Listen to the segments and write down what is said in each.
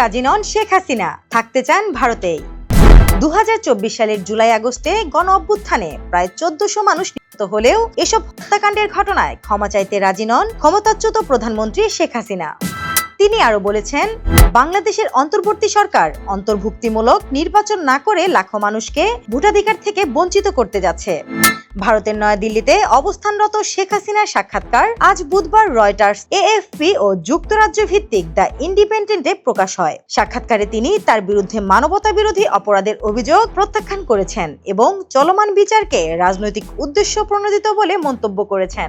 রাজি নন শেখ হাসিনা। থাকতে চান ভারতেই। দু সালের জুলাই আগস্টে গণ অভ্যুত্থানে প্রায় চোদ্দশো মানুষ নিহত হলেও এসব হত্যাকাণ্ডের ঘটনায় ক্ষমা চাইতে রাজি নন ক্ষমতাচ্যুত প্রধানমন্ত্রী শেখ হাসিনা। তিনি আরও বলেছেন, বাংলাদেশের অন্তর্বর্তী সরকার অন্তর্ভুক্তিমূলক নির্বাচন না করে লাখো মানুষকে ভোটাধিকার থেকে বঞ্চিত করতে যাচ্ছে। ভারতের নয়াদিল্লিতে অবস্থানরত শেখ হাসিনার সাক্ষাৎকার আজ বুধবার রয়টার্স, এএফপি ও যুক্তরাজ্য ভিত্তিক দ্য ইন্ডিপেন্ডেন্টে প্রকাশ হয়। সাক্ষাৎকারে তিনি তার বিরুদ্ধে মানবতা বিরোধী অপরাধের অভিযোগ প্রত্যাখ্যান করেছেন এবং চলমান বিচারকে রাজনৈতিক উদ্দেশ্য প্রণোদিত বলে মন্তব্য করেছেন।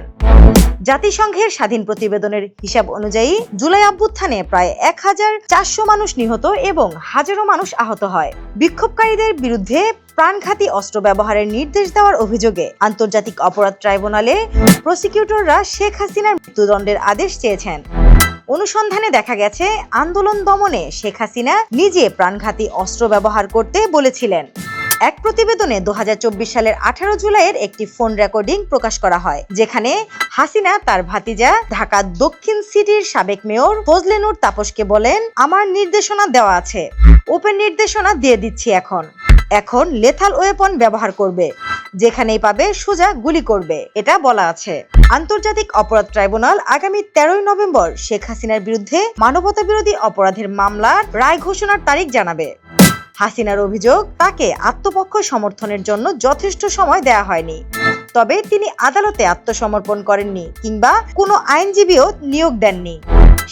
জাতিসংঘের স্বাধীন প্রতিবেদনের হিসাব অনুযায়ী জুলাই অভ্যুত্থানে প্রায় এক হাজার চারশো মানুষ নিহত এবং হাজারো মানুষ আহত হয়। বিক্ষোভকারীদের বিরুদ্ধে প্রাণঘাতী অস্ত্র ব্যবহারের নির্দেশ দেওয়ার অভিযোগে আন্তর্জাতিক অপরাধ ট্রাইব্যুনালে প্রসিকিউটররা শেখ হাসিনার মৃত্যুদণ্ডের আদেশ চেয়েছেন। অনুসন্ধানে দেখা গেছে, আন্দোলন দমনে শেখ হাসিনা নিজে প্রাণঘাতী অস্ত্র ব্যবহার করতে বলেছিলেন। এক প্রতিবেদনে দু হাজার চব্বিশ সালের আঠারো জুলাইয়ের একটি ফোন রেকর্ডিং প্রকাশ করা হয়, যেখানে হাসিনা তার ভাতিজা ঢাকা দক্ষিণ সিটির সাবেক মেয়র ফজলেনুর তাপসকে বলেন, আমার নির্দেশনা দেওয়া আছে। ওপেন নির্দেশনা দিয়ে দিচ্ছি এখন। এখন লেথাল ওয়েপন ব্যবহার করবে, যেখানেই পাবে সোজা গুলি করবে, এটা বলা আছে। আন্তর্জাতিক অপরাধ ট্রাইব্যুনাল আগামী তেরোই নভেম্বর শেখ হাসিনার বিরুদ্ধে মানবতা বিরোধী অপরাধের মামলার রায় ঘোষণার তারিখ জানাবে। হাসিনার অভিযোগ, তাকে আত্মপক্ষ সমর্থনের জন্য যথেষ্ট সময় দেয়া হয়নি। তবে তিনি আদালতে আত্মসমর্পণ করেননি কিংবা কোনো আইনজীবীও নিয়োগ দেননি।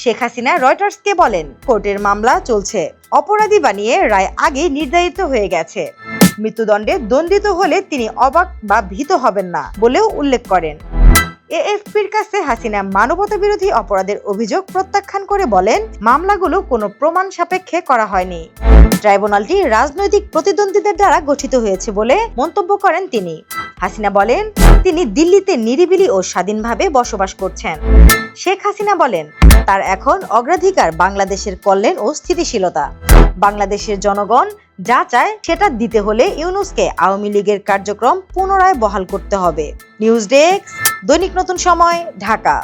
শেখ হাসিনা রয়টার্সকে বলেন, কোর্টের মামলা চলছে। অপরাধী বানিয়ে রায় আগে নির্ধারিত হয়ে গেছে। মৃত্যুদণ্ডে দণ্ডিত হলে তিনি অবাক বা ভীত হবেন না বলেও উল্লেখ করেন। এএফপির কাছে হাসিনা মানবতা বিরোধী অপরাধের অভিযোগ প্রত্যাখ্যান করে বলেন, মামলাগুলো কোনো প্রমাণ সাপেক্ষে করা হয়নি। ট্রাইব্যুনালটি রাজনৈতিক প্রতিদ্বন্দ্বীদের দ্বারা গঠিত হয়েছে বলে মন্তব্য করেন তিনি। হাসিনা বলেন তিনি দিল্লিতে নিরিবিলি ও স্বাধীনভাবে বসবাস করছেন। শেখ হাসিনা বলেন, তার এখন অগ্রাধিকার বাংলাদেশের কল্যাণ ও স্থিতিশীলতা। বাংলাদেশের জনগণ যা চায় সেটা দিতে হলে ইউনুসকে আওয়ামী লীগের কার্যক্রম পুনরায় বহাল করতে হবে। নিউজ ডেস্ক, দৈনিক নতুন সময়, ঢাকা।